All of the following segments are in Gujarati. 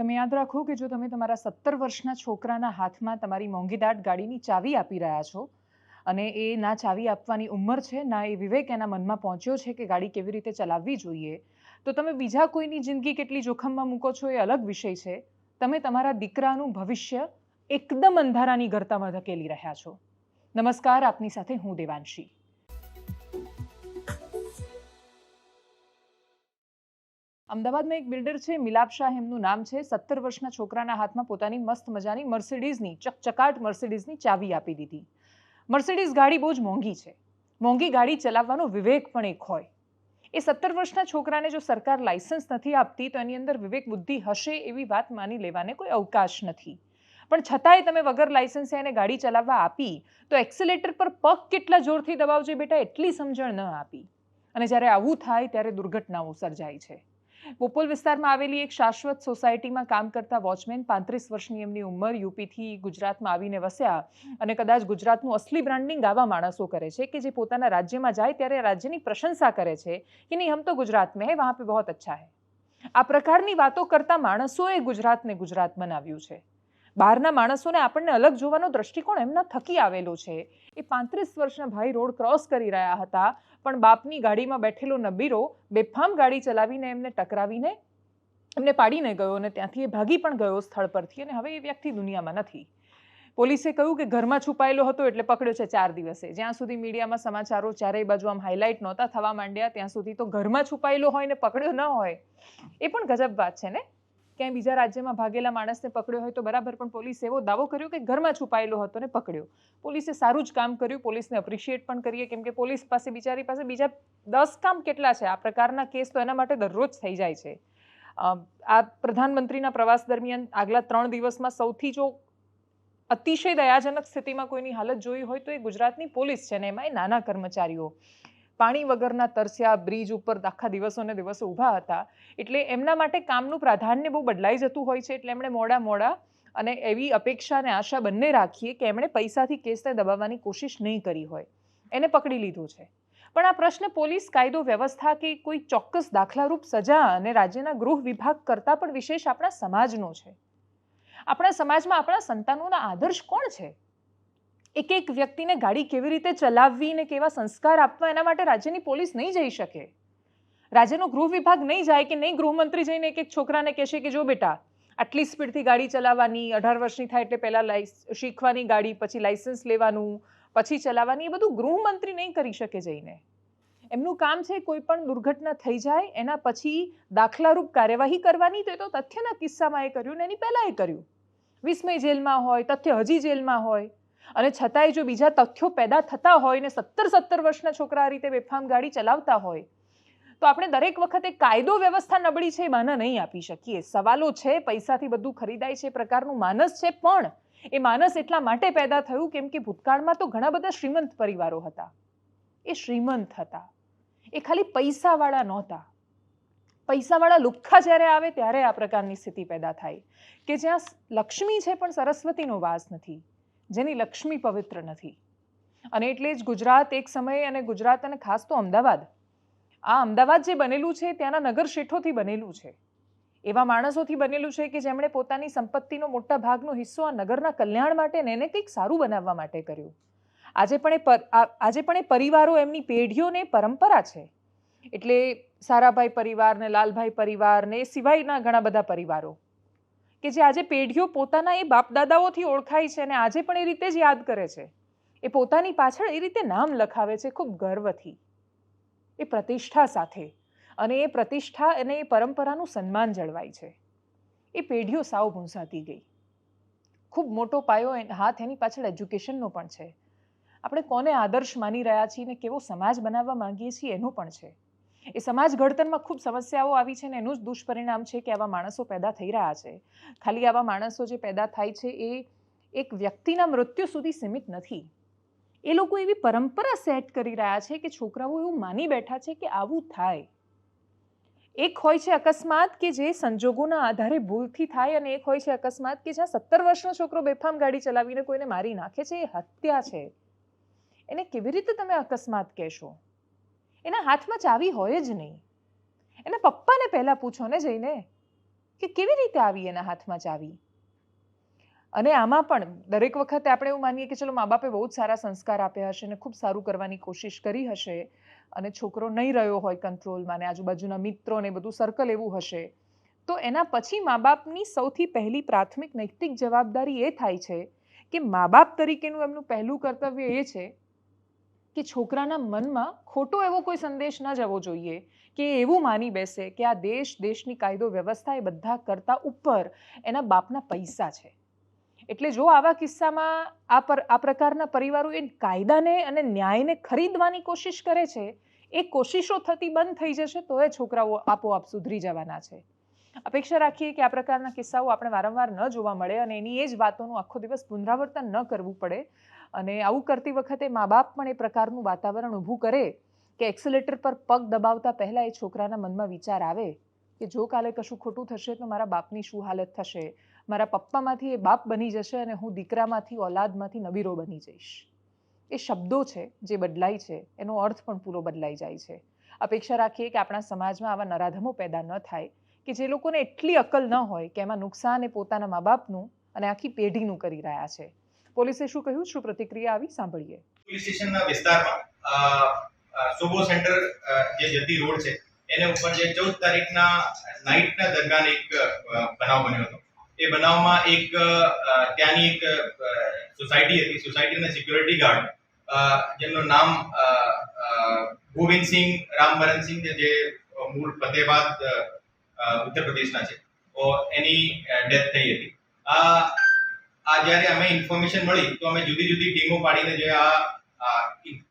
તમે યાદ રાખો કે જો તમે તમારા સત્તર વર્ષના છોકરાના હાથમાં તમારી મોંઘીદાટ ગાડીની ચાવી આપી રહ્યા છો, અને એ ના ચાવી આપવાની ઉંમર છે, ના એ વિવેક એના મનમાં પહોંચ્યો છે કે ગાડી કેવી રીતે ચલાવવી જોઈએ, તો તમે બીજા કોઈની જિંદગી કેટલી જોખમમાં મૂકો છો એ અલગ વિષય છે. તમે તમારા દીકરાનું ભવિષ્ય એકદમ અંધારાની ગરતામાં ધકેલી રહ્યા છો. નમસ્કાર, આપની સાથે હું દેવાંશી. અમદાવાદમાં એક બિલ્ડર છે, મિલાપ શાહ એમનું નામ છે. સત્તર વર્ષના છોકરાના હાથમાં પોતાની મસ્ત મજાની મર્સિડીઝની, ચકચકાટ મર્સિડીઝની ચાવી આપી દીધી. મર્સિડીઝ ગાડી બહુ જ મોંઘી છે. મોંઘી ગાડી ચલાવવાનો વિવેક પણ એક હોય. એ સત્તર વર્ષના છોકરાને જો સરકાર લાયસન્સ નથી આપતી, તો એની અંદર વિવેક બુદ્ધિ હશે એવી વાત માની લેવાને કોઈ અવકાશ નથી. પણ છતાંય તમે વગર લાયસન્સે એને ગાડી ચલાવવા આપી, તો એક્સિલેટર પર પગ કેટલા જોરથી દબાવજે બેટા, એટલી સમજણ ન આપી. અને જ્યારે આવું થાય, ત્યારે દુર્ઘટનાઓ સર્જાય છે. બોપોલ વિસ્તારમાં આવેલી એક શાશ્વત સોસાયટીમાં કામ કરતા વોચમેન પાંત્રીસ વર્ષની એમની ઉંમર યુપીથી ગુજરાતમાં આવીને વસ્યા અને કદાચ ગુજરાતનું અસલી બ્રાન્ડિંગ આવા માણસો કરે છે કે જે પોતાના રાજ્યમાં જાય ત્યારે રાજ્યની પ્રશંસા કરે છે કે નહીં હમ તો ગુજરાત મેં હે, વહાં પે બહોત અચ્છા હૈ. આ પ્રકારની વાતો કરતા માણસોએ ગુજરાતને ગુજરાત બનાવ્યું છે. બહારના માણસોને આપણને અલગ જોવાનો દ્રષ્ટિકોણ એમના થકી આવેલો છે. એ પાંત્રીસ વર્ષના ભાઈ રોડ ક્રોસ કરી રહ્યા હતા. પણ બાપની ગાડીમાં બેઠેલો નબીરો બેફામ ગાડી ચલાવીને એમને ટકરાવીને એમને પાડીને ગયો અને ત્યાંથી એ ભાગી પણ ગયો સ્થળ પરથી અને હવે એ વ્યક્તિ દુનિયામાં નથી. પોલીસે કહ્યું કે ઘરમાં છુપાયેલો હતો એટલે પકડ્યો છે ચાર દિવસે. જ્યાં સુધી મીડિયામાં સમાચારો ચારેય બાજુ આમ હાઇલાઇટ નહોતા થવા માંડ્યા, ત્યાં સુધી તો ઘરમાં છુપાયેલો હોય ને પકડ્યો ન હોય, એ પણ ગજબ વાત છે ને? ક્યાંય બીજા રાજ્યમાં ભાગેલા માણસને પકડ્યો હોય તો બરાબર, પણ પોલીસે એવો દાવો કર્યો કે ઘરમાં છુપાયેલો હતો ને પકડ્યો. પોલીસે સારું જ કામ કર્યું, પોલીસને અપ્રિશિએટ પણ કરીએ. કેમ કે પોલીસ પાસે, બિચારી પાસે બીજા દસ કામ કેટલા છે? આ પ્રકારના કેસ તો એના માટે દરરોજ થઈ જાય છે. આ પ્રધાનમંત્રીના પ્રવાસ દરમિયાન આગલા ત્રણ દિવસમાં સૌથી જો અતિશય દયાજનક સ્થિતિમાં કોઈની હાલત જોઈ હોય તો એ ગુજરાતની પોલીસ છે ને એમાં એ નાના કર્મચારીઓ. પાણી વગરના તરસ્યા, બ્રિજ ઉપર આખા દિવસોને દિવસો ઊભા હતા. એટલે એમના માટે કામનું પ્રાધાન્ય બહુ બદલાઈ જતું હોય છે, એટલે એમણે મોડા મોડા અને એવી અપેક્ષા અને આશા બંને રાખીએ કે એમણે પૈસાથી કેસને દબાવવાની કોશિશ નહીં કરી હોય. એને પકડી લીધો છે. પણ આ પ્રશ્ન પોલીસ કાયદો વ્યવસ્થા કે કોઈ ચોક્કસ દાખલારૂપ સજા અને રાજ્યના ગૃહ વિભાગ કરતાં પણ વિશેષ આપણા સમાજનો છે. આપણા સમાજમાં આપણા સંતાનોના આદર્શ કોણ છે? એક એક વ્યક્તિને ગાડી કેવી રીતે ચલાવવી ને કેવા સંસ્કાર આપવા એના માટે રાજ્યની પોલીસ નહીં જઈ શકે. રાજ્યનો ગૃહ વિભાગ નહીં જાય કે નહીં ગૃહમંત્રી જઈને એક એક છોકરાને કહેશે કે જો બેટા, આટલી સ્પીડથી ગાડી ચલાવવાની, અઢાર વર્ષની થાય એટલે પહેલાં શીખવાની ગાડી, પછી લાઇસન્સ લેવાનું, પછી ચલાવવાની, એ બધું ગૃહમંત્રી નહીં કરી શકે જઈને. એમનું કામ છે કોઈ પણ દુર્ઘટના થઈ જાય, એના પછી દાખલારૂપ કાર્યવાહી કરવાની, તો એ તો તથ્યના કિસ્સામાં એ કર્યું ને એની પહેલાં એ કર્યું. વિસ્મય જેલમાં હોય, તથ્ય હજી જેલમાં હોય. અને છતાંય જો બીજા તથ્યો પેદા થતા હોય ને સત્તર સત્તર વર્ષના છોકરા આ રીતે બેફામ ગાડી ચલાવતા હોય, તો આપણે દરેક વખતે કાયદો વ્યવસ્થા નબળી છે એ માના નહીં આપી શકીએ. સવાલો છે, પૈસાથી બધું ખરીદાય છે, પ્રકારનું માનસ છે, પણ એ માનસ એટલા માટે પેદા થયું કેમ કે ભૂતકાળમાં તો ઘણા બધા શ્રીમંત પરિવારો હતા. એ શ્રીમંત હતા. એ ખાલી પૈસાવાળા નહોતા. પૈસાવાળા લુખ્ખા જ્યારે આવે ત્યારે આ પ્રકારની સ્થિતિ પેદા થાય. કે જ્યાં લક્ષ્મી છે પણ સરસ્વતીનો વાસ નથી. જેની લક્ષ્મી પવિત્ર નથી. અને એટલે જ ગુજરાત એક સમયે અને ગુજરાત અને ખાસ તો અમદાવાદ. આ અમદાવાદ જે બનેલું છે ત્યાંના નગર શેઠોથી બનેલું છે. એવા માણસોથી બનેલું છે કે જેમણે પોતાની સંપત્તિનો મોટા ભાગનો હિસ્સો આ નગરના કલ્યાણ માટે ને એને કંઈક સારું બનાવવા માટે કર્યું. આજે પણ એ આજે પણ એ પરિવારો એમની પેઢીઓને પરંપરા છે. એટલે સારાભાઈ પરિવાર ને લાલભાઈ પરિવાર ને એ સિવાયના ઘણા બધા પરિવારો. કે જે આજે પેઢીઓ પોતાના એ બાપદાદાઓથી ઓળખાય છે અને આજે પણ એ રીતે જ યાદ કરે છે. એ પોતાની પાછળ એ રીતે નામ લખાવે છે ખૂબ ગર્વથી. એ પ્રતિષ્ઠા સાથે. અને એ પ્રતિષ્ઠા અને એ પરંપરાનું સન્માન જળવાય છે. એ પેઢીઓ સાવ ભૂંસાતી ગઈ. ખૂબ મોટો પાયો હાથ એની પાછળ એજ્યુકેશનનો પણ છે. આપણે કોને આદર્શ માની રહ્યા છીએ ને કેવો સમાજ બનાવવા માંગીએ છીએ એનો પણ છે. એ સમાજ ઘડતરમાં ખૂબ સમસ્યાઓ આવી છે ને એનું જ દુષ્પરિણામ છે કે આવા માણસો પેદા થઈ રહ્યા છે. ખાલી આવા માણસો જે પેદા થાય છે એ એક વ્યક્તિના મૃત્યુ સુધી સીમિત નથી. એ લોકો એવી પરંપરા સેટ કરી રહ્યા છે કે છોકરાઓ એવું માની બેઠા છે કે આવું થાય. એક હોય છે અકસ્માત કે જે સંજોગોના આધારે ભૂલથી થાય અને એક હોય છે અકસ્માત કે જ્યાં સત્તર વર્ષનો છોકરો બેફામ ગાડી ચલાવીને કોઈને મારી નાખે છે એ હત્યા છે. એને કેવી રીતે તમે અકસ્માત કહેશો? એના હાથમાં ચાવી હોય જ નહીં. એના પપ્પાને પહેલાં પૂછો ને જઈને કે કેવી રીતે આવી એના હાથમાં ચાવી? અને આમાં પણ દરેક વખતે આપણે એવું માનીએ કે ચલો મા બાપે બહુ જ સારા સંસ્કાર આપ્યા હશે અને ખૂબ સારું કરવાની કોશિશ કરી હશે અને છોકરો નહીં રહ્યો હોય કંટ્રોલમાં ને આજુબાજુના મિત્રો ને બધું સર્કલ એવું હશે, તો એના પછી મા બાપની સૌથી પહેલી પ્રાથમિક નૈતિક જવાબદારી એ થાય છે કે મા બાપ તરીકેનું એમનું પહેલું કર્તવ્ય એ છે કે છોકરાના મનમાં ખોટો એવો કોઈ સંદેશ ન જવો જોઈએ કે એવું માની બેસે કે આ દેશ, દેશની કાયદો, વ્યવસ્થા એ બધા કરતા ઉપર એના બાપના પૈસા છે. એટલે જો આવા કિસ્સામાં આ પર, આ પ્રકારના પરિવારો એ કાયદાને અને ન્યાયને ખરીદવાની કોશિશ કરે છે, એ કોશિશો થતી બંધ થઈ જશે તો એ છોકરાઓ આપોઆપ સુધરી જવાના છે. અપેક્ષા રાખીએ કે આ પ્રકારના કિસ્સાઓ આપણે વારંવાર ન જોવા મળે અને એની એ જ વાતોનું આખો દિવસ પુનરાવર્તન ન કરવું પડે. અને આવું કરતી વખતે મા બાપ પણ એ પ્રકારનું વાતાવરણ ઊભું કરે કે એક્સિલેટર પર પગ દબાવતા પહેલાં એ છોકરાના મનમાં વિચાર આવે કે જો કાલે કશું ખોટું થશે તો મારા બાપની શું હાલત થશે? મારા પપ્પામાંથી એ બાપ બની જશે અને હું દીકરામાંથી ઓલાદમાંથી નબીરો બની જઈશ. એ શબ્દો છે જે બદલાય છે, એનો અર્થ પણ પૂરો બદલાઈ જાય છે. અપેક્ષા રાખીએ કે આપણા સમાજમાં આવા નરાધમો પેદા ન થાય કે જે લોકોને એટલી અકલ ન હોય કે એમાં નુકસાન એ પોતાના મા બાપનું અને આખી પેઢીનું કરી રહ્યા છે. પોલીસે શું કહ્યું? શું પ્રતિક્રિયા આવી? સાંભળીએ. પોલીસ સ્ટેશનના વિસ્તારમાં સોબો સેન્ટર જે જતી રોડ છે, એને ઉપર જે ચૌદ તારીખના નાઇટના દરમિયાન એક બનાવ બન્યો હતો. એ બનાવમાં એક ત્યાંની એક સોસાયટી હતી, સોસાયટીના સિક્યોરિટી ગાર્ડ જેમનું નામ ગોવિંદસિંહ રામબરનસિંહ જે મૂળ ફતેહબાદ ઉત્તર પ્રદેશના છે. એની ડેથ થઈ હતી. આ આ જ્યારે અમે ઇન્ફોર્મેશન મળી, તો અમે જુદી જુદી ટીમો પાડીને જે આ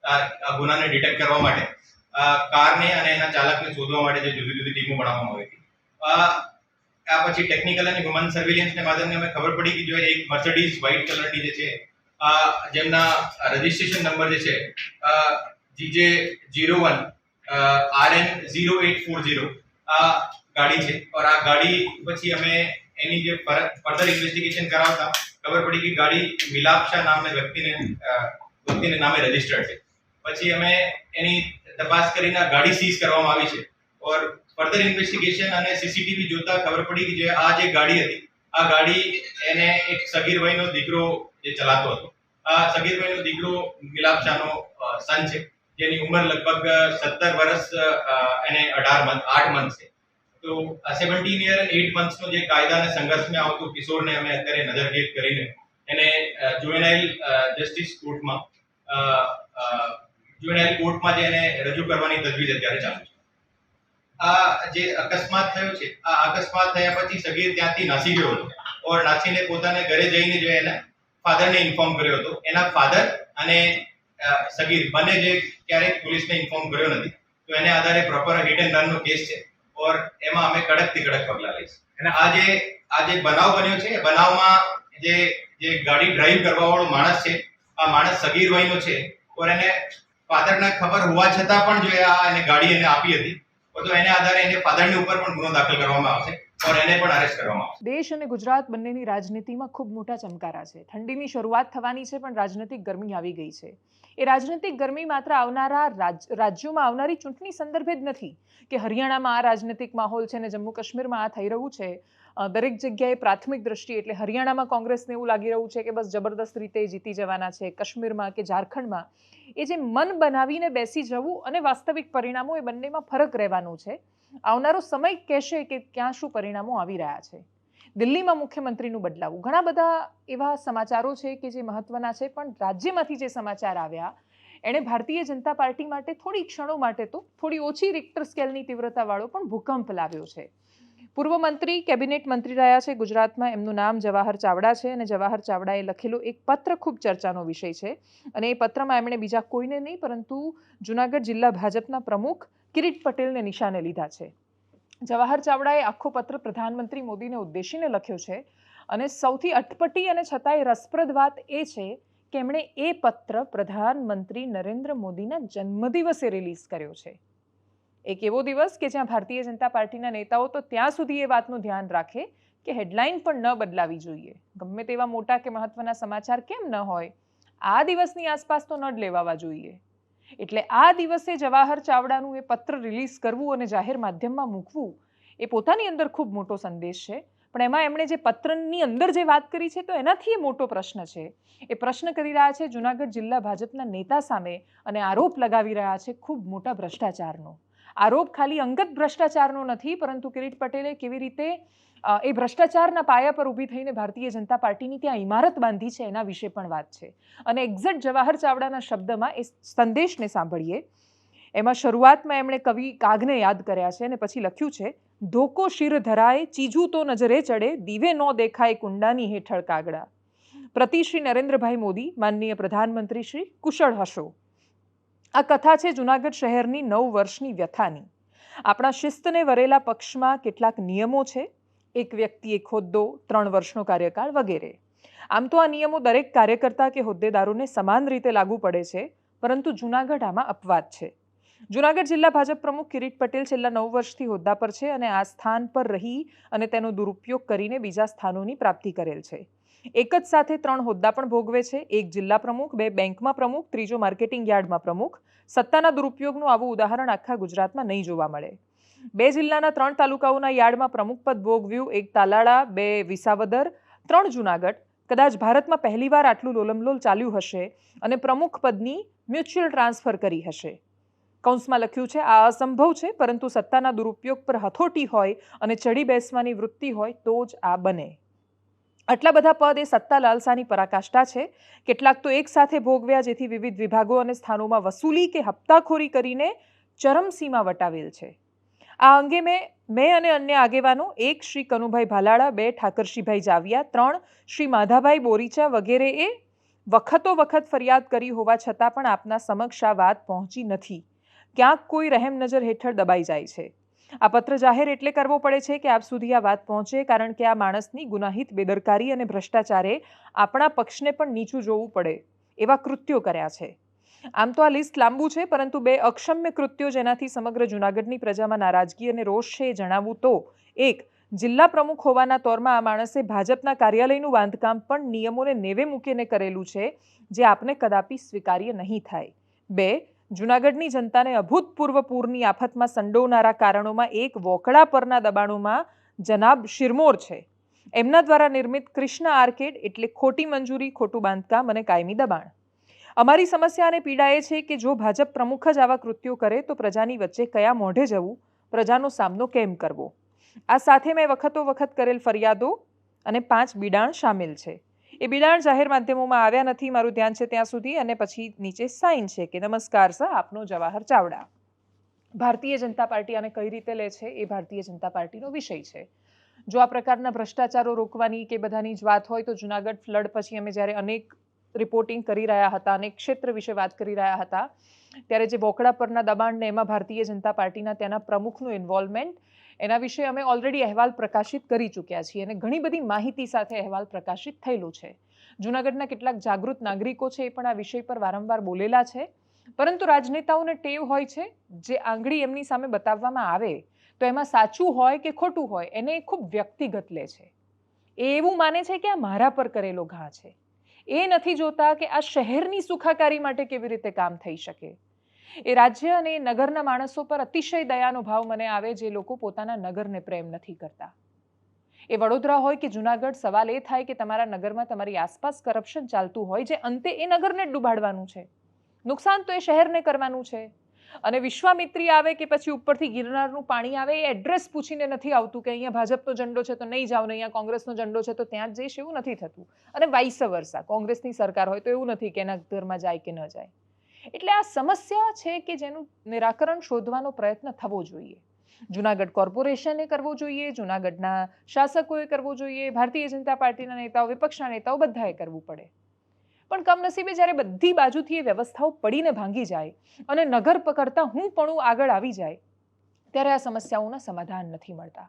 આ ગુનાને ડિટેક્ટ કરવા માટે કારને અને એના ચાલકને શોધવા માટે જે જુદી જુદી ટીમો બનાવવામાં આવી હતી. આ પછી ટેકનિકલ અને હ્યુમન સર્વેલન્સને માધ્યમથી અમે ખબર પડી કે જો એક મર્સિડીઝ વ્હાઇટ કલરની જે છે જેમના રજિસ્ટ્રેશન નંબર જે છે GJ zero one R N zero eight four zero આ ગાડી છે. ઓર આ ગાડી પછી અમે એની જે ફર્ધર ઇન્વેસ્ટિગેશન કરાવતા ખબર પડી કે ગાડી મિલાપ શાહ નામના વ્યક્તિને વ્યક્તિને નામે રજીસ્ટર્ડ છે. પછી અમે એની તપાસ કરીને ગાડી સીઝ કરવામાં આવી છે. ઓર ફર્ધર ઇન્વેસ્ટિગેશન અને સીસીટીવી જોતા ખબર પડી કે જે આ જે ગાડી હતી આ ગાડી એને એક સગીર ભાઈનો દીકરો જે ચલાતો હતો. આ સગીર ભાઈનો દીકરો મિલાપ શાહનો સન છે. જેની ઉંમર લગભગ સત્તર વર્ષ એને અઢાર મંથ આઠ મંથ છે. તો સેવન્ટીન યર એટ મંથ્સનો જે કાયદા અને સંઘર્ષમાં આવતો કિશોરને અમે અત્યારે નજરકેદ કરીને એને જુવેનાઇલ જસ્ટિસ કોર્ટમાં જુવેનાઇલ કોર્ટમાં જે એને રજૂ કરવાની તજવીજ અત્યારે ચાલુ છે. આ જે અકસ્માત થયો છે, આ અકસ્માત થયા પછી સગીર ત્યાંથી નાસી ગયો હતો ઓર નાસીને પોતાને ઘરે જઈને જે એના ફાધરને ઇન્ફોર્મ કર્યો હતો. એના ફાધર અને સગીર બંને જે ક્યારેક પોલીસને ઇન્ફોર્મ કર્યો નથી. તો એને આધારે પ્રોપર હિટ એન્ડ રનનો કેસ છે. ઓર એમાં અમે કડકથી કડક પગલાં લઈશું. અને આ જે આ જે બનાવ બન્યો છે બનાવમાં જે જે ગાડી ડ્રાઈવ કરવા વાળો માણસ છે, આ માણસ સગીર વયનો છે, ઓર એને ફાધરના ખબર હોવા છતાં પણ જો આ એને ગાડી એને આપી હતી, તો એને આધારે એને ફાધરની ઉપર પણ ગુનો દાખલ કરવામાં આવશે. દેશ અને ગુજરાત બંનેની રાજનીતિમાં ખૂબ મોટા ચમકારા છે. ઠંડીની શરૂઆત થવાની છે, પણ રાજનૈતિક ગરમી આવી ગઈ છે. એ રાજનૈતિક ગરમી માત્ર આવનારા રાજ, રાજ્યોમાં આવનારી ચૂંટણી સંદર્ભે જ નથી કે હરિયાણામાં આ રાજનૈતિક માહોલ છે ને જમ્મુ કાશ્મીરમાં આ થઈ રહ્યું છે. દરેક જગ્યાએ પ્રાથમિક દ્રષ્ટિએ એટલે હરિયાણામાં કોંગ્રેસને એવું લાગી રહ્યું છે કે બસ જબરદસ્ત રીતે જીતી જવાના છે કાશ્મીરમાં કે ઝારખંડમાં. એ જે મન બનાવીને બેસી જવું અને વાસ્તવિક પરિણામો એ બંનેમાં ફરક રહેવાનું છે. આવનારો સમય કહેશે કે ક્યાં શું પરિણામો આવી રહ્યા છે. દિલ્હીમાં મુખ્યમંત્રીનું બદલાવું. ઘણા બધા એવા સમાચારો છે કે જે મહત્વના છે, પણ રાજ્યમાંથી જે સમાચાર આવ્યા, એણે ભારતીય જનતા પાર્ટી માટે થોડી ક્ષણો માટે તો થોડી ઓછી રિક્ટર સ્કેલની તીવ્રતાવાળો પણ ભૂકંપ લાવ્યો છે. પૂર્વ મંત્રી, કેબિનેટ મંત્રી રહ્યા છે ગુજરાતમાં. એમનું નામ જવાહર ચાવડા છે અને જવાહર ચાવડાએ લખેલો એક પત્ર ખૂબ ચર્ચાનો વિષય છે. અને એ પત્રમાં એમણે બીજા કોઈને નહીં, પરંતુ જુનાગઢ જિલ્લા ભાજપના પ્રમુખ કિરીટ પટેલને નિશાને લીધા છે. જવાહર ચાવડાએ આખો પત્ર પ્રધાનમંત્રી મોદીને ઉદ્દેશીને લખ્યો છે અને સૌથી અટપટી અને છતાંય રસપ્રદ વાત એ છે કે એમણે એ પત્ર પ્રધાનમંત્રી નરેન્દ્ર મોદીના જન્મદિવસે રિલીઝ કર્યો છે. એક એવો દિવસ કે જ્યાં ભારતીય જનતા પાર્ટીના નેતાઓ તો ત્યાં સુધી એ વાતનું ધ્યાન રાખે કે હેડલાઇન પણ ન બદલાવી જોઈએ. ગમે તેવા મોટા કે મહત્વના સમાચાર કેમ ન હોય, આ દિવસની આસપાસ તો ન જ લેવાવા જોઈએ. એટલે આ દિવસે જવાહર ચાવડાનું એ પત્ર રિલીઝ કરવું અને જાહેર માધ્યમમાં મૂકવું એ પોતાની અંદર ખૂબ મોટો સંદેશ છે. પણ એમાં એમણે જે પત્રની અંદર જે વાત કરી છે તો એનાથી એ મોટો પ્રશ્ન છે. એ પ્રશ્ન કરી રહ્યા છે જુનાગઢ જિલ્લા ભાજપના નેતા સામે અને આરોપ લગાવી રહ્યા છે ખૂબ મોટા ભ્રષ્ટાચારનો. આરોપ ખાલી અંગત ભ્રષ્ટાચારનો નથી પરંતુ કિરીટ પટેલે કેવી રીતે એ ભ્રષ્ટાચારના પાયા પર ઊભી થઈને ભારતીય જનતા પાર્ટીની ત્યાં ઇમારત બાંધી છે, એના વિશે પણ વાત છે. અને એક્ઝેક્ટ જવાહર ચાવડાના શબ્દમાં એ સંદેશને સાંભળીએ. એમાં શરૂઆતમાં એમણે કવિ કાગને યાદ કર્યા છે અને પછી લખ્યું છે, ધોકો શિર ધરાય, ચીજું તો નજરે ચડે, દીવે નો દેખાય કુંડાની હેઠળ કાગડા. પ્રતિ શ્રી નરેન્દ્રભાઈ મોદી, માનનીય પ્રધાનમંત્રી શ્રી, કુશળ હશો. આ કથા છે જુનાગઢ શહેરની નવ વર્ષની વ્યથાની. આપણા શિસ્તને વરેલા પક્ષમાં કેટલાક નિયમો છે એક વ્યક્તિ, એક હોદ્દો, ત્રણ વર્ષનો કાર્યકાળ વગેરે. આમ તો આ નિયમો દરેક કાર્યકર્તા કે હોદ્દેદારોને સમાન રીતે લાગુ પડે છે, પરંતુ જુનાગઢ આમાં અપવાદ છે. જુનાગઢ જિલ્લા ભાજપ પ્રમુખ કિરીટ પટેલ છેલ્લા નવ વર્ષથી હોદ્દા પર છે અને આ સ્થાન પર રહી અને તેનો દુરુપયોગ કરીને બીજા સ્થાનોની પ્રાપ્તિ કરેલ છે. એક જ સાથે ત્રણ હોદ્દા પણ ભોગવે છે. એક જિલ્લા પ્રમુખ, બે બેંકમાં પ્રમુખ, ત્રીજો માર્કેટિંગ યાર્ડમાં પ્રમુખ. સત્તાના દુરુપયોગનું આવું ઉદાહરણ આખા ગુજરાતમાં નહીં જોવા મળે. બે જિલ્લાના ત્રણ તાલુકાઓના યાર્ડમાં પ્રમુખ પદ ભોગવ્યું એક તાલાળા, બે વિસાવદર, ત્રણ જુનાગઢ. કદાચ ભારતમાં પહેલીવાર આટલું લોલમલોલ ચાલ્યું હશે અને પ્રમુખ પદની મ્યુચ્યુઅલ ટ્રાન્સફર કરી હશે. કૌંસમાં લખ્યું છે, આ અસંભવ છે, પરંતુ સત્તાના દુરુપયોગ પર હથોટી હોય અને ચડી બેસવાની વૃત્તિ હોય તો જ આ બને. આટલા બધા પદ એ સત્તા લાલસાની પરાકાષ્ઠા છે. કેટલાક તો એકસાથે ભોગવ્યા જેથી વિવિધ વિભાગો અને સ્થાનોમાં વસૂલી કે હપ્તાખોરી કરીને ચરમસીમા વટાવેલ છે. આ અંગે મેં મેં અને અન્ય આગેવાનો એક શ્રી કનુભાઈ ભાલાળા બે ઠાકરશીભાઈ જાવિયા, ત્રણ શ્રી માધાભાઈ બોરીચા વગેરેએ વખતો વખત ફરિયાદ કરી હોવા છતાં પણ આપના સમક્ષ આ વાત પહોંચી નથી. ક્યાંક કોઈ રહેમ નજર હેઠળ દબાઈ જાય છે. આ પત્ર જાહેર એટલે કરવો પડે છે કે આપ સુધી આ વાત પહોંચે કારણ કે આ માણસની ગુનાહિત, બેદરકારી અને ભ્રષ્ટાચારે આપણા પક્ષને પણ નીચું જોવું પડે એવા કૃત્યો કર્યા છે. આમ તો આ લિસ્ટ લાંબુ છે, પરંતુ બે અક્ષમ્ય કૃત્યો જેનાથી સમગ્ર જૂનાગઢની પ્રજામાં નારાજગી અને રોષ છે એ જણાવું તો, એક, જિલ્લા પ્રમુખ હોવાના તોરમાં આ માણસે ભાજપના કાર્યાલયનું બાંધકામ પણ નિયમોને નેવે મૂકીને કરેલું છે, જે આપને કદાપી સ્વીકાર્ય નહીં થાય. બે, જૂનાગઢની જનતાને અભૂતપૂર્વ પૂરની આફતમાં સંડોવનારા કારણોમાં એક વોકડા પરના દબાણોમાં જનાબ શિરમોર છે. એમના દ્વારા નિર્મિત કૃષ્ણ આર્કેડ એટલે ખોટી મંજૂરી, ખોટું બાંધકામ અને કાયમી દબાણ. અમારી સમસ્યા અને પીડા એ છે કે જો ભાજપ પ્રમુખ જ આવા કૃત્યો કરે, તો પ્રજાની વચ્ચે કયા મોઢે જવું? પ્રજાનો સામનો કેમ કરવો? આ સાથે મેં વખતો વખત કરેલ ફરિયાદો અને પાંચ બિડાણ સામેલ છે. એ બિડાણ જાહેર માધ્યમોમાં આવ્યા નથી, મારું ધ્યાન છે ત્યાં સુધી અને પછી નીચે સાઇન છે કે, નમસ્કાર સર, આપનો જવાહર ચાવડા. ભારતીય જનતા પાર્ટી આને કઈ રીતે લે છે? એ ભારતીય જનતા પાર્ટીનો વિષય છે. જો આ પ્રકારના ભ્રષ્ટાચારો રોકવાની કે બધાની જ વાત હોય, તો જુનાગઢ ફ્લડ પછી અમે જ્યારે અનેક રિપોર્ટિંગ કરી રહ્યા હતા અને ક્ષેત્ર વિશે વાત કરી રહ્યા હતા. ત્યારે જે બોકડા પરના દબાણને એમાં ભારતીય જનતા પાર્ટીના ત્યાંના પ્રમુખનું ઇન્વોલ્વમેન્ટ એના વિશે અમે ઓલરેડી અહેવાલ પ્રકાશિત કરી ચૂક્યા છીએ અને ઘણી બધી માહિતી સાથે અહેવાલ પ્રકાશિત થયેલું છે. જૂનાગઢના કેટલાક જાગૃત નાગરિકો છે એ પણ આ વિષય પર વારંવાર બોલેલા છે. પરંતુ રાજનેતાઓને ટેવ હોય છે, જે આંગળી એમની સામે બતાવવામાં આવે, તો એમાં સાચું હોય કે ખોટું હોય, એને ખૂબ વ્યક્તિગત લે છે. એ એવું માને છે કે આ મારા પર કરેલો ઘા છે. એ નથી જોતા કે આ શહેરની સુખાકારી માટે કેવી રીતે કામ થઈ શકે. એ રાજ્ય અને નગરના માણસો પર અતિશય દયાનો ભાવ મને આવે જે લોકો પોતાના નગરને પ્રેમ નથી કરતા. એ વડોદરા હોય કે જુનાગઢ, સવાલ એ થાય કે તમારા નગરમાં તમારી આસપાસ કરપ્શન ચાલતું હોય જે અંતે એ નગરને ડૂબાડવાનું છે. નુકસાન તો એ શહેરને કરવાનું છે. અને વિશ્વામિત્રી આવે કે પછી ઉપરથી ગિરનારનું પાણી આવે, એ એડ્રેસ પૂછીને નથી આવતું કે અહીંયા ભાજપનો ઝંડો છે તો નહીં જાઓ ને અહીંયા કોંગ્રેસનો ઝંડો છે તો ત્યાં જ જઈશ એવું નથી થતું. અને વાઇસ વર્ષા કોંગ્રેસની સરકાર હોય તો એવું નથી કે એના ઘરમાં જાય કે ન જાય. એટલે આ સમસ્યા છે કે જેનું નિરાકરણ શોધવાનો પ્રયત્ન થવો જોઈએ. જુનાગઢ કોર્પોરેશને કરવો જોઈએ, જુનાગઢના શાસકોએ કરવો જોઈએ, ભારતીય જનતા પાર્ટીના નેતાઓ, વિપક્ષના નેતાઓ બધાએ કરવું પડે. પણ કમનસીબે જ્યારે બધી બાજુથી એ વ્યવસ્થાઓ પડીને ભાંગી જાય અને નગર પકડતા હું પણ આગળ આવી જાય, ત્યારે આ સમસ્યાઓના સમાધાન નથી મળતા.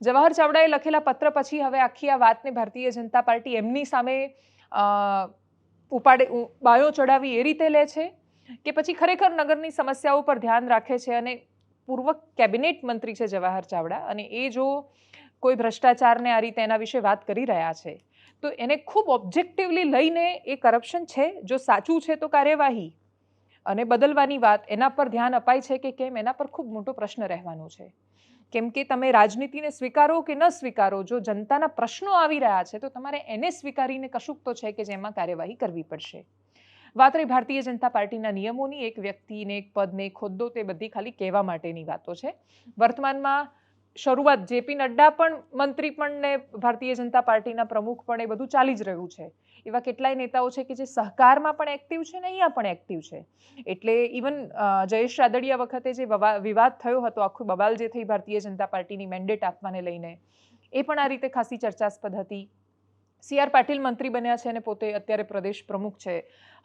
જવાહર ચાવડાએ લખેલા પત્ર પછી હવે આખી આ વાતને ભારતીય જનતા પાર્ટી એમની સામે ઉપાડે બાયો ચડાવી એ રીતે લે છે કે પછી ખરેખર નગરની સમસ્યાઓ પર ધ્યાન રાખે છે અને પૂર્વ કેબિનેટ મંત્રી છે જવાહર ચાવડા અને એ જો કોઈ ભ્રષ્ટાચારને આ રીતે એના વિશે વાત કરી રહ્યા છે તો એને ખૂબ ઓબ્જેક્ટિવલી લઈને એ કરપ્શન છે, જો સાચું છે તો કાર્યવાહી. અને બદલવાની વાત એના પર ધ્યાન અપાય છે કે કેમ, એના પર ખૂબ મોટો પ્રશ્ન રહેવાનો છે. કેમ કે તમે રાજનીતિને સ્વીકારો કે ન સ્વીકારો, જો જનતાના પ્રશ્નો આવી રહ્યા છે તો તમારે એને સ્વીકારીને કશુંક તો છે કે જેમાં કાર્યવાહી કરવી પડશે. વાત રહી ભારતીય જનતા પાર્ટીના નિયમોની, એક વ્યક્તિને, એક પદને, એક હોદ્દો, તે બધી ખાલી કહેવા માટેની વાતો છે. વર્તમાનમાં શરૂઆત જેપી નડ્ડા પણ, મંત્રી પણ ને ભારતીય જનતા પાર્ટીના પ્રમુખ પણ એ બધું ચાલી જ રહ્યું છે. એવા કેટલાય નેતાઓ છે કે જે સહકારમાં પણ એક્ટિવ છે ને અહીંયા પણ એક્ટિવ છે. એટલે ઇવન જયેશ રાદડિયા વખતે જે વિવાદ થયો હતો, આખું બબાલ જે થઈ ભારતીય જનતા પાર્ટીની મેન્ડેટ આપવાને લઈને, એ પણ આ રીતે ખાસી ચર્ચાસ્પદ હતી. સી આર પાટીલ મંત્રી બન્યા છે અને પોતે અત્યારે પ્રદેશ પ્રમુખ છે.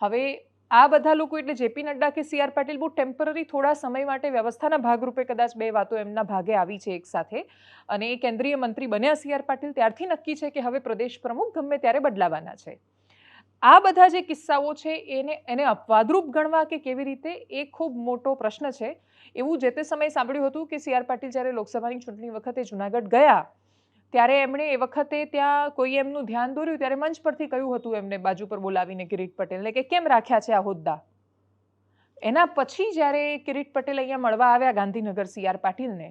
હવે આ બધા લોકો એટલે જેપી નડ્ડા કે સી આર પાટીલ બહુ ટેમ્પરરી થોડા સમય માટે વ્યવસ્થાના ભાગરૂપે કદાચ બે વાતો એમના ભાગે આવી છે એકસાથે અને એ કેન્દ્રીય મંત્રી બન્યા સી આર પાટીલ ત્યારથી નક્કી છે કે હવે પ્રદેશ પ્રમુખ ગમે ત્યારે બદલાવાના છે. આ બધા જે કિસ્સાઓ છે એને એને અપવાદરૂપ ગણવા કે કેવી રીતે એ ખૂબ મોટો પ્રશ્ન છે. એવું જે તે સમયે સાંભળ્યું હતું કે સી આર પાટીલ જ્યારે લોકસભાની ચૂંટણી વખતે જુનાગઢ ગયા ત્યારે એમણે એ વખતે ત્યાં કોઈ એમનું ધ્યાન દોર્યું? ત્યારે મંચ પરથી કહ્યું હતું એમને બાજુ પર બોલાવીને કિરીટ પટેલને કે, કેમ રાખ્યા છે આ હોદ્દા? એના પછી જ્યારે કિરીટ પટેલ અહીંયા મળવા આવ્યા ગાંધીનગર સી આર પાટીલને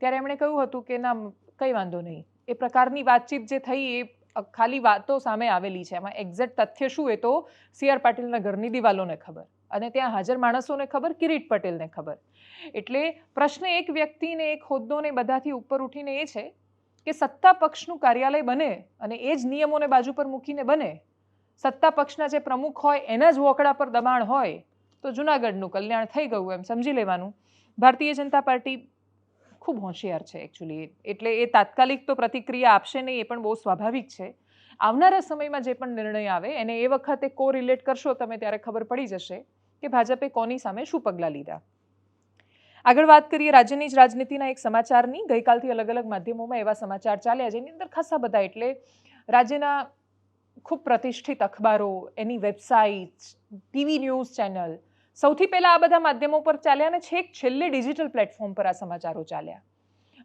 ત્યારે એમણે કહ્યું હતું કે, ના, કંઈ વાંધો નહીં. એ પ્રકારની વાતચીત જે થઈ એ ખાલી વાતો સામે આવેલી છે. એમાં એક્ઝેક્ટ તથ્ય શું એ તો સી આર પાટીલના ઘરની દિવાલોને ખબર અને ત્યાં હાજર માણસોને ખબર, કિરીટ પટેલને ખબર. એટલે પ્રશ્ન એક વ્યક્તિને, એક હોદ્દોને બધાથી ઉપર ઉઠીને એ છે કે સત્તા પક્ષનું કાર્યાલય બને અને એ જ નિયમોને બાજુ પર મૂકીને બને. સત્તા પક્ષના જે પ્રમુખ હોય, એના જ વોકડા પર દબાણ હોય, તો જુનાગઢનું કલ્યાણ થઈ ગયું એમ સમજી લેવાનું. ભારતીય જનતા પાર્ટી ખૂબ હોશિયાર છે એકચ્યુઅલી એટલે એ તાત્કાલિક તો પ્રતિક્રિયા આપશે નહીં, એ પણ બહુ સ્વાભાવિક છે. આવનારા સમયમાં જે પણ નિર્ણય આવે, એને એ વખતે કો રિલેટ કરશો, તમે ત્યારે ખબર પડી જશે કે ભાજપે કોની સામે શું પગલાં લીધા. આગળ વાત કરીએ રાજ્યની જ રાજનીતિના એક સમાચારની. ગઈકાલથી અલગ અલગ માધ્યમોમાં એવા સમાચાર ચાલ્યા જેની અંદર ખાસા બધા એટલે રાજ્યના ખૂબ પ્રતિષ્ઠિત અખબારો, એની વેબસાઇટ ટીવી ન્યૂઝ ચેનલ. સૌથી પહેલાં આ બધા માધ્યમો પર ચાલ્યા અને છેક છેલ્લે ડિજિટલ પ્લેટફોર્મ પર આ સમાચારો ચાલ્યા.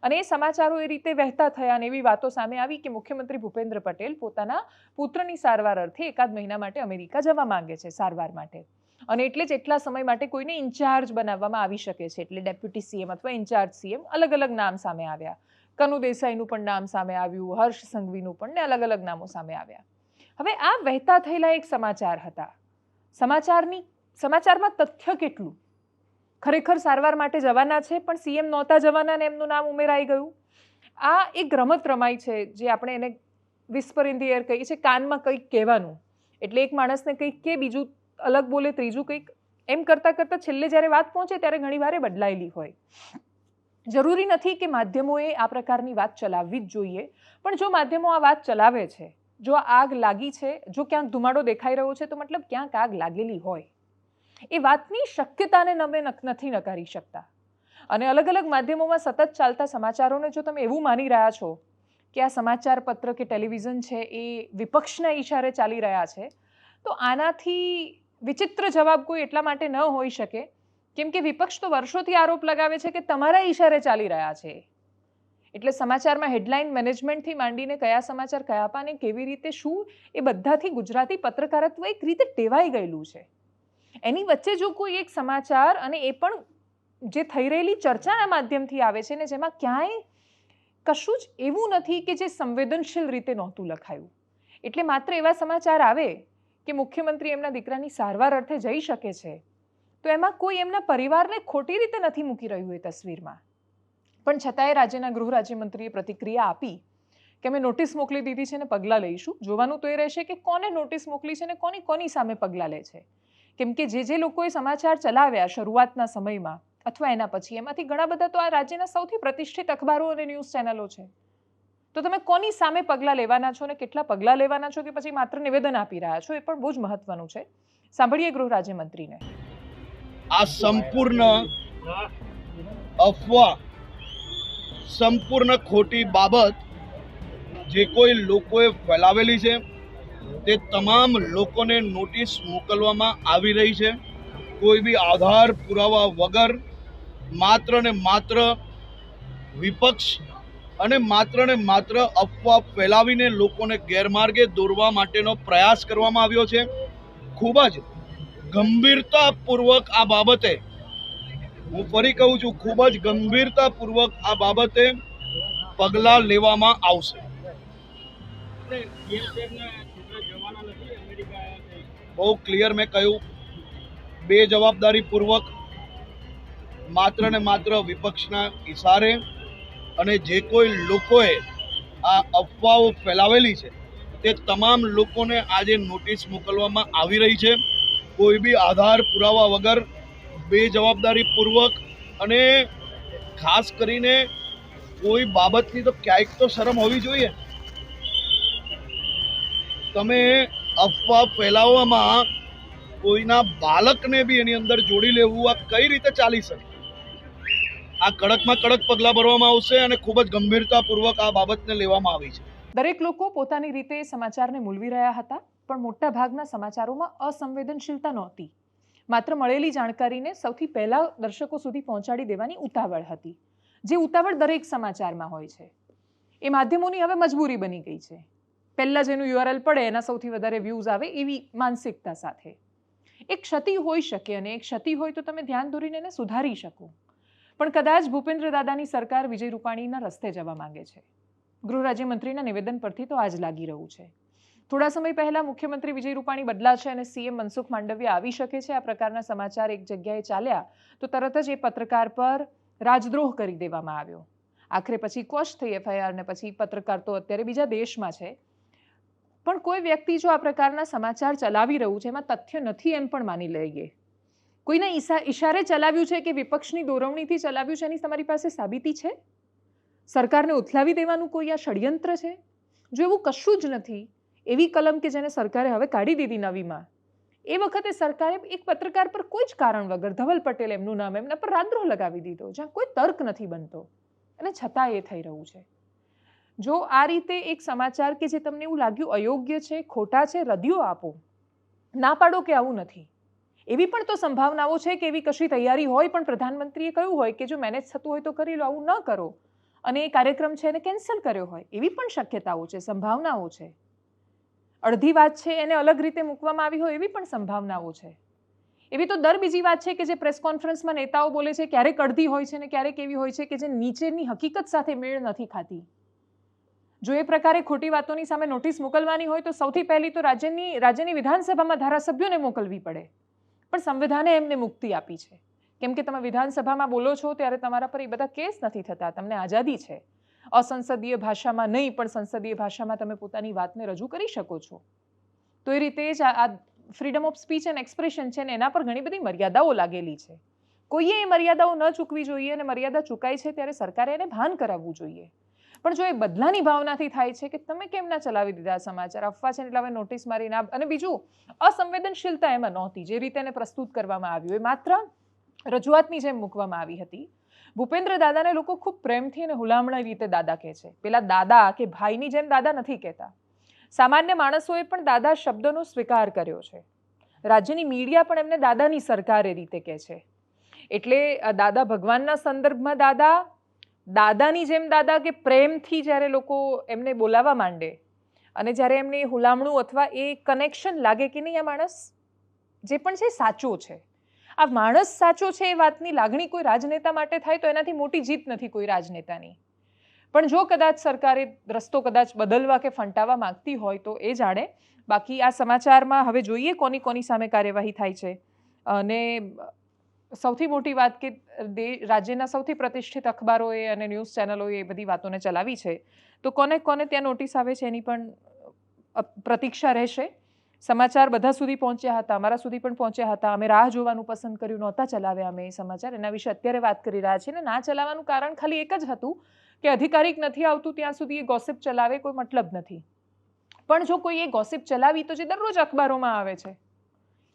અને એ સમાચારો એ રીતે વહેતા થયા અને એવી વાતો સામે આવી કે મુખ્યમંત્રી ભૂપેન્દ્ર પટેલ પોતાના પુત્રની સારવાર અર્થે એકાદ મહિના માટે અમેરિકા જવા માંગે છે સારવાર માટે. અને એટલે જ એટલા સમય માટે કોઈને ઇન્ચાર્જ બનાવવામાં આવી શકે છે. એટલે ડેપ્યુટી સીએમ અથવા ઇન્ચાર્જ સીએમ અલગ અલગ નામ સામે આવ્યા. કનુ દેસાઈનું પણ નામ સામે આવ્યું, હર્ષ સંઘવીનું પણ ને અલગ અલગ નામો સામે આવ્યા. હવે આ વહેતા થયેલા એક સમાચાર હતા. સમાચારની, સમાચારમાં તથ્ય કેટલું? ખરેખર સારવાર માટે જવાના છે, પણ સીએમ નહોતા જવાના ને એમનું નામ ઉમેરાઈ ગયું? આ એક રમત રમાઈ છે, જે આપણે એને વિસ્પર ઇન ધી એર કહીએ છીએ, કાનમાં કંઈક કહેવાનું. એટલે એક માણસને કંઈક કે, બીજું અલગ બોલે, ત્રીજું કંઈક, એમ કરતાં કરતાં છેલ્લે જ્યારે વાત પહોંચે ત્યારે ઘણી વારે બદલાયેલી હોય. જરૂરી નથી કે માધ્યમોએ આ પ્રકારની વાત ચલાવવી જ જોઈએ, પણ જો માધ્યમો આ વાત ચલાવે છે, જો આગ લાગી છે, જો ક્યાંક ધુમાડો દેખાઈ રહ્યો છે, તો મતલબ ક્યાંક આગ લાગેલી હોય. એ વાતની શક્યતાને તમે નથી નકારી શકતા. અને અલગ અલગ માધ્યમોમાં સતત ચાલતા સમાચારોને જો તમે એવું માની રહ્યા છો કે આ સમાચાર પત્ર કે ટેલિવિઝન છે એ વિપક્ષના ઈશારે ચાલી રહ્યા છે, તો આનાથી વિચિત્ર જવાબ કોઈ એટલા માટે ન હોઈ શકે, કેમ કે વિપક્ષ તો વર્ષોથી આરોપ લગાવે છે કે તમારા ઈશારે ચાલી રહ્યા છે. એટલે સમાચારમાં હેડલાઇન મેનેજમેન્ટથી માંડીને કયા સમાચાર કયા પાને, કેવી રીતે, શું, એ બધાથી ગુજરાતી પત્રકારત્વ એક રીતે ટેવાઈ ગયેલું છે. એની વચ્ચે જો કોઈ એક સમાચાર અને એ પણ જે થઈ રહેલી ચર્ચાના માધ્યમથી આવે છે ને જેમાં ક્યાંય કશું જ એવું નથી કે જે સંવેદનશીલ રીતે નહોતું લખાયું. એટલે માત્ર એવા સમાચાર આવે કે મુખ્યમંત્રી એમના દીકરાની સારવાર અર્થે જઈ શકે છે, તો એમાં કોઈ એમના પરિવારને ખોટી રીતે નથી મૂકી રહ્યું એ તસવીરમાં. પણ છતાંય રાજ્યના ગૃહ રાજ્યમંત્રીએ પ્રતિક્રિયા આપી કે અમે નોટિસ મોકલી દીધી છે ને પગલાં લઈશું. જોવાનું તો એ રહેશે કે કોને નોટિસ મોકલી છે ને કોની કોની સામે પગલાં લે છે. કેમ કે જે જે લોકોએ સમાચાર ચલાવ્યા શરૂઆતના સમયમાં અથવા એના પછી, એમાંથી ઘણા બધા તો આ રાજ્યના સૌથી પ્રતિષ્ઠિત અખબારો અને ન્યૂઝ ચેનલો છે. તો તમે કોની સામે પગલાં લેવાના છો ને કેટલા પગલાં લેવાના છો કે પછી માત્ર નિવેદન આપી રહ્યા છો એ પણ બહુ જ મહત્વનું છે. સાંભળીએ ગૃહ રાજ્યમંત્રીને. આ સંપૂર્ણ અફવા, સંપૂર્ણ ખોટી બાબત જે કોઈ લોકોએ ફેલાવેલી છે, તે તમામ લોકોને નોટિસ મોકલવામાં આવી રહી છે. કોઈ બી આધાર પુરાવા વગર માત્ર ને માત્ર વિપક્ષ અને માત્ર ને માત્ર અફવા ફેલાવીને લોકોને ગેરમાર્ગે દોરવા માટેનો પ્રયાસ કરવામાં આવ્યો છે. ખૂબ જ ગંભીરતાપૂર્વક આ બાબતે હું ફરી કહું છું, ખૂબ જ ગંભીરતાપૂર્વક આ બાબતે પગલાં લેવામાં આવશે. બહુ ક્લિયર મેં કહ્યું. બે જવાબદારીપૂર્વક માત્ર ને માત્ર વિપક્ષના ઇશારે અને જે કોઈ લોકોએ આ અફવાઓ ફેલાવેલી છે, તે તમામ લોકોને આજે નોટિસ મોકલવામાં આવી રહી છે. કોઈ બી આધાર પુરાવા વગર બે જવાબદારીપૂર્વક અને ખાસ કરીને કોઈ બાબતની તો ક્યાંક તો શરમ હોવી જોઈએ. તમે અફવા ફેલાવવામાં કોઈના બાળકને બી એની અંદર જોડી લેવું, આ કઈ રીતે ચાલી શકે? આ કડકમાં કડક પગલાં ભરવામાં આવશે અને ખૂબ જ ગંભીરતાપૂર્વક આ બાબતને લેવામાં આવી છે. દરેક લોકો પોતાની રીતે સમાચારને મૂલવી રહ્યા હતા, પણ મોટા ભાગના સમાચારોમાં અસંવેદનશીલતા નહોતી. માત્ર મળેલી જાણકારીને સૌથી પહેલા દર્શકો સુધી પહોંચાડી દેવાની ઉતાવળ હતી, જે ઉતાવળ દરેક સમાચારમાં હોય છે. એ માધ્યમોની હવે મજબૂરી બની ગઈ છે. પહેલાં જેનું યુઆરએલ પડે, એના સૌથી વધારે વ્યૂઝ આવે એવી માનસિકતા સાથે. એક ક્ષતિ હોઈ શકે અને એક ક્ષતિ હોય તો તમે ધ્યાન દોરીને એને સુધારી શકો. પણ કદાચ ભૂપેન્દ્ર દાદાની સરકાર વિજય રૂપાણીના રસ્તે જવા માંગે છે. ગૃહ રાજ્યમંત્રીના નિવેદન પરથી તો આજ લાગી રહ્યું છે. થોડા સમય પહેલા મુખ્યમંત્રી વિજય રૂપાણી બદલાશે અને સીએમ મનસુખ માંડવિયા આવી શકે છે આ પ્રકારના સમાચાર એક જગ્યાએ ચાલ્યા તો તરત જ એ પત્રકાર પર રાજદ્રોહ કરી દેવામાં આવ્યો. આખરે પછી કોશ થઈ એફઆઈઆર ને પછી પત્રકાર તો અત્યારે બીજા દેશમાં છે. પણ કોઈ વ્યક્તિ જો આ પ્રકારના સમાચાર ચલાવી રહ્યું છે, એમાં તથ્ય નથી એમ પણ માની લઈએ. કોઈના ઈશા, ઈશારે ચલાવ્યું છે કે વિપક્ષની દોરવણીથી ચલાવ્યું છે એની તમારી પાસે સાબિતી છે? સરકારને ઉથલાવી દેવાનું કોઈ આ ષડયંત્ર છે? જો એવું કશું જ નથી, એવી કલમ કે જેને સરકારે હવે કાઢી દીધી નવીમાં એ વખતે સરકારે એક પત્રકાર પર કોઈ જ કારણ વગર ધવલ પટેલ એમનું નામ એમના પર રાદ્રોહ લગાવી દીધો, જ્યાં કોઈ તર્ક નથી બનતો. અને છતાં એ થઈ રહ્યું છે. જો આ રીતે એક સમાચાર કે જે તમને એવું લાગ્યું અયોગ્ય છે, ખોટા છે, રદિયો આપો. ના પાડો કે આવું નથી. એવી પણ તો સંભાવનાઓ છે કે એવી કશી તૈયારી હોય, પણ પ્રધાનમંત્રીએ કહ્યું હોય કે જો મેનેજ થતું હોય તો કરી લો, આવું ન કરો. અને એ કાર્યક્રમ છે એને કેન્સલ કર્યો હોય, એવી પણ શક્યતાઓ છે, સંભાવનાઓ છે. અડધી વાત છે એને અલગ રીતે મૂકવામાં આવી હોય એવી પણ સંભાવનાઓ છે. એવી તો દર બીજી વાત છે કે જે પ્રેસ કોન્ફરન્સમાં નેતાઓ બોલે છે ક્યારેક અડધી હોય છે ને ક્યારેક એવી હોય છે કે જે નીચેની હકીકત સાથે મેળ નથી ખાતી. જો એ પ્રકારે ખોટી વાતોની સામે નોટિસ મોકલવાની હોય તો સૌથી પહેલી તો રાજ્યની રાજ્યની વિધાનસભામાં ધારાસભ્યોને મોકલવી પડે. પણ સંવિધાને એમને મુક્તિ આપી છે. કેમ કે તમે વિધાનસભામાં બોલો છો ત્યારે તમારા પર એ બધા કેસ નથી થતા. તમને આઝાદી છે. અસંસદીય ભાષામાં નહીં, પણ સંસદીય ભાષામાં તમે પોતાની વાતને રજૂ કરી શકો છો. તો એ રીતે જ આ freedom of speech and expression છે ને એના પર ઘણી બધી મર્યાદાઓ લાગેલી છે. કોઈએ એ મર્યાદાઓ ન ચૂકવી જોઈએ અને મર્યાદા ચૂકાય છે ત્યારે સરકારે એને ભાન કરાવવું જોઈએ. પણ જો એ બદલાની ભાવનાથી થાય છે કે તમે કેમ ના ચલાવી દીધા સમાચાર? અફવા છે એટલે હવે નોટિસ મારી ના અને બીજું, અસંવેદનશીલતા એમાં નહોતી. જે રીતે એને પ્રસ્તુત કરવામાં આવ્યું, એ માત્ર રજૂઆતની જેમ મૂકવામાં આવી હતી. ભૂપેન્દ્ર દાદાને લોકો ખૂબ પ્રેમથી અને હુલામણા રીતે દાદા કહે છે. પેલા દાદા કે ભાઈની જેમ દાદા નથી કહેતા. સામાન્ય માણસોએ પણ દાદા શબ્દનો સ્વીકાર કર્યો છે. રાજ્યની મીડિયા પણ એમને દાદાની સરકાર એ રીતે કહે છે. એટલે દાદા ભગવાનના સંદર્ભમાં દાદા દાદાની જેમ દાદા કે પ્રેમથી જ્યારે લોકો એમને બોલાવા માંડે અને જ્યારે એમને હુલામણું અથવા એ કનેક્શન લાગે કે નહીં આ માણસ, જે પણ છે સાચો છે. આ માણસ સાચો છે એ વાતની લાગણી કોઈ રાજનેતા માટે થાય તો એનાથી મોટી જીત નથી કોઈ રાજનેતાની. પણ જો કદાચ સરકારે રસ્તો કદાચ બદલવા કે ફંટાવા માંગતી હોય તો એ જાણે. બાકી આ સમાચારમાં હવે જોઈએ કોની કોની સામે કાર્યવાહી થાય છે. અને સૌથી મોટી વાત કે રાજ્યના સૌથી પ્રતિષ્ઠિત અખબારોએ અને ન્યૂઝ ચેનલોએ એ બધી વાતોને ચલાવી છે. તો કોને કોને ત્યાં નોટિસ આવે છે એની પણ પ્રતીક્ષા રહેશે? સમાચાર બધા સુધી પહોંચ્યા હતા, અમારા સુધી પણ પહોંચ્યા હતા. અમે રાહ જોવાનું પસંદ કર્યું નહોતા ચલાવ્યા અમે એ સમાચાર. એના વિશે અત્યારે વાત કરી રહ્યા છીએ ને ના ચલાવવાનું કારણ ખાલી એક જ હતું કે અધિકારિક નથી આવતું ત્યાં સુધી એ ગોસિપ ચલાવે કોઈ મતલબ નથી. પણ જો કોઈ એ ગોસિપ ચલાવી તો જે દરરોજ અખબારોમાં આવે છે.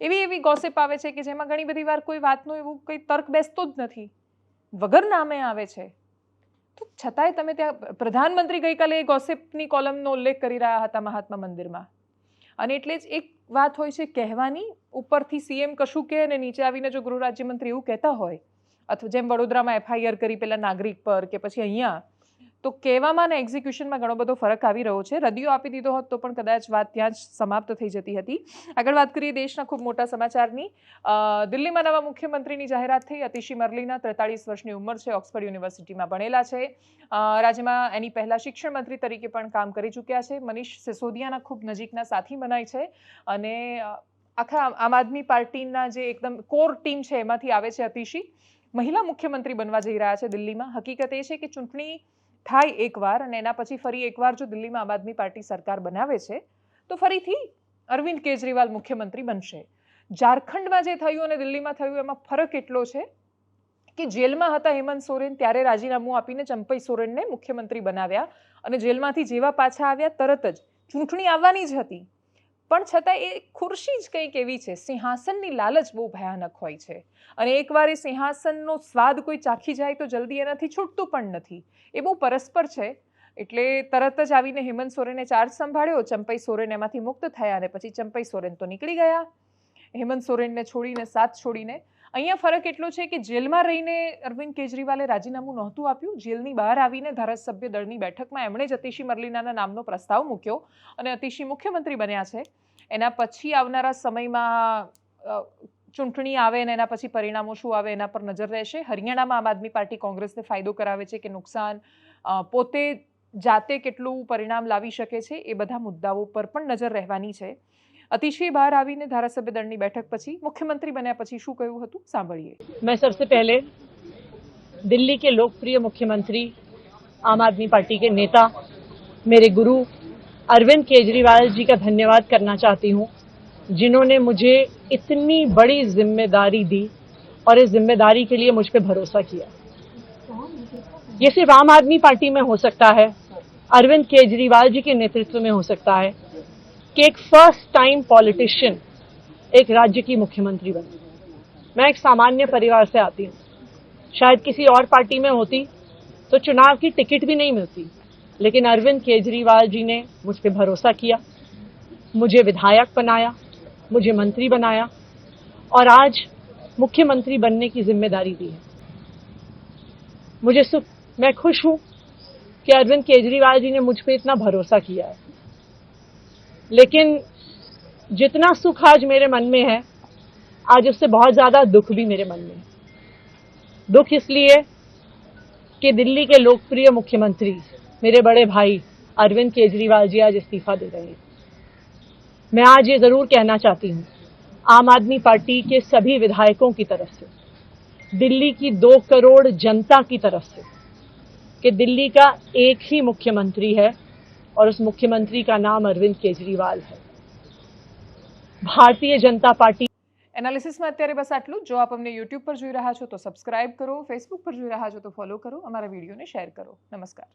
એવી એવી ગોસિપ આવે છે કે જેમાં ઘણી બધી વાર કોઈ વાતનું એવું કંઈ તર્ક બેસતો જ નથી. વગર નામે આવે છે. તો છતાંય તમે ત્યાં પ્રધાનમંત્રી ગઈકાલે એ ગોસિપની કોલમનો ઉલ્લેખ કરી રહ્યા હતા મહાત્મા મંદિરમાં. અને એટલે જ એક વાત હોય છે કહેવાની, ઉપરથી સીએમ કશું કહે અને નીચે આવીને જો ગૃહ રાજ્યમંત્રી એવું કહેતા હોય, અથવા જેમ વડોદરામાં એફઆઈઆર કરી પેલા નાગરિક પર કે પછી અહીંયા તો કહેવામાં અને એક્ઝિક્યુશનમાં ઘણો બધો ફરક આવી રહ્યો છે. રદિયો આપી દીધો હોત તો પણ કદાચ વાત ત્યાં જ સમાપ્ત થઈ જતી હતી. આગળ વાત કરીએ દેશના ખૂબ મોટા સમાચારની. દિલ્હીમાં નવા મુખ્યમંત્રીની જાહેરાત થઈ. અતિશી મરલીના ત્રેતાળીસ વર્ષની ઉંમર છે. ઓક્સફર્ડ યુનિવર્સિટીમાં ભણેલા છે. રાજ્યમાં એની પહેલાં શિક્ષણ મંત્રી તરીકે પણ કામ કરી ચૂક્યા છે. મનીષ સિસોદિયાના ખૂબ નજીકના સાથી મનાય છે. અને આખા આમ આદમી પાર્ટીના જે એકદમ કોર ટીમ છે એમાંથી આવે છે અતિશી. મહિલા મુખ્યમંત્રી બનવા જઈ રહ્યા છે દિલ્હીમાં. હકીકત એ છે કે ચૂંટણી થાય એકવાર અને એના પછી ફરી એકવાર જો દિલ્હીમાં આમ આદમી પાર્ટી સરકાર બનાવે છે, તો ફરીથી અરવિંદ કેજરીવાલ મુખ્યમંત્રી બનશે. ઝારખંડમાં જે થયું અને દિલ્હીમાં થયું, એમાં ફરક એટલો છે કે જેલમાં હતા હેમંત સોરેન, ત્યારે રાજીનામું આપીને ચંપઈ સોરેનને મુખ્યમંત્રી બનાવ્યા અને જેલમાંથી જેવા પાછા આવ્યા, તરત જ ચૂંટણી આવવાની જ હતી. પણ છતાં એ ખુરશી જ કંઈક એવી છે, સિંહાસનની લાલચ બહુ ભયાનક હોય છે. અને એકવાર એ સિંહાસનનો સ્વાદ કોઈ ચાખી જાય તો જલ્દી એનાથી છૂટતું પણ નથી. એ બહુ પરસ્પર છે. એટલે તરત જ આવીને હેમંત સોરેને ચાર્જ સંભાળ્યો, ચંપઈ સોરેન એમાંથી મુક્ત થયા અને પછી ચંપઈ સોરેન તો નીકળી ગયા. હેમંત સોરેનને છોડીને, સાથ છોડીને અહીંયા ફરક એટલો છે કે જેલમાં રહીને અરવિંદ કેજરીવાલે રાજીનામું નહોતું આપ્યું. જેલની બહાર આવીને ધારાસભ્ય દળની બેઠકમાં એમણે જ અતિશી મરલીનાના નામનો પ્રસ્તાવ મૂક્યો અને અતિશી મુખ્યમંત્રી બન્યા છે. એના પછી આવનારા સમયમાં ચૂંટણી આવે અને એના પછી પરિણામો શું આવે એના પર નજર રહેશે. હરિયાણામાં આમ આદમી પાર્ટી કોંગ્રેસને ફાયદો કરાવે છે કે નુકસાન? પોતે જાતે કેટલું પરિણામ લાવી શકે છે એ બધા મુદ્દાઓ પર પણ નજર રહેવાની છે. અતિશય બહાર આવીને ધારાસભ્ય દળની બેઠક પછી મુખ્યમંત્રી બન્યા પછી શું કહ્યું હતું સાંભળીએ मैं सबसे पहले दिल्ली के लोकप्रिय मुख्यमंत्री आम आदमी पार्टी के नेता मेरे गुरु अरविंद केजरीवाल जी का धन्यवाद करना चाहती हूँ जिन्होंने मुझे इतनी बड़ी जिम्मेदारी दी और इस जिम्मेदारी के लिए मुझ पर भरोसा किया ये सिर्फ आम आदमी पार्टी में हो सकता है अरविंद केजरीवाल जी के नेतृत्व में हो सकता है कि एक फ़र्स्ट टाइम पॉलिटिशियन एक राज्य की मुख्यमंत्री बने। मैं एक सामान्य परिवार से आती हूँ। शायद किसी और पार्टी में होती तो चुनाव की टिकट भी नहीं मिलती। लेकिन अरविंद केजरीवाल जी ने मुझ पर भरोसा किया, मुझे विधायक बनाया, मुझे मंत्री बनाया, और आज मुख्यमंत्री बनने की ज़िम्मेदारी दी है। मुझे सुख, मैं खुश हूँ कि अरविंद केजरीवाल जी ने मुझ पर इतना भरोसा किया है। लेकिन जितना सुख आज मेरे मन में है, आज उससे बहुत ज़्यादा दुख भी मेरे मन में है। दुख इसलिए कि दिल्ली के लोकप्रिय मुख्यमंत्री, मेरे बड़े भाई अरविंद केजरीवाल जी आज इस्तीफा दे रहे हैं। मैं आज ये ज़रूर कहना चाहती हूँ, आम आदमी पार्टी के सभी विधायकों की तरफ़ से, दिल्ली की दो करोड़ जनता की तरफ़ से, कि दिल्ली का एक ही मुख्यमंत्री है और उस मुख्यमंत्री का नाम अरविंद केजरीवाल है ભારતીય જનતા પાર્ટી એનાલિસિસમાં અત્યારે બસ આટલું જ. જો આપ અમને યુટ્યુબ પર જોઈ રહ્યા છો તો સબસ્ક્રાઇબ કરો ફેસબુક પર જોઈ રહ્યા છો તો ફોલો કરો અમારા વિડીયોને શેર કરો નમસ્કાર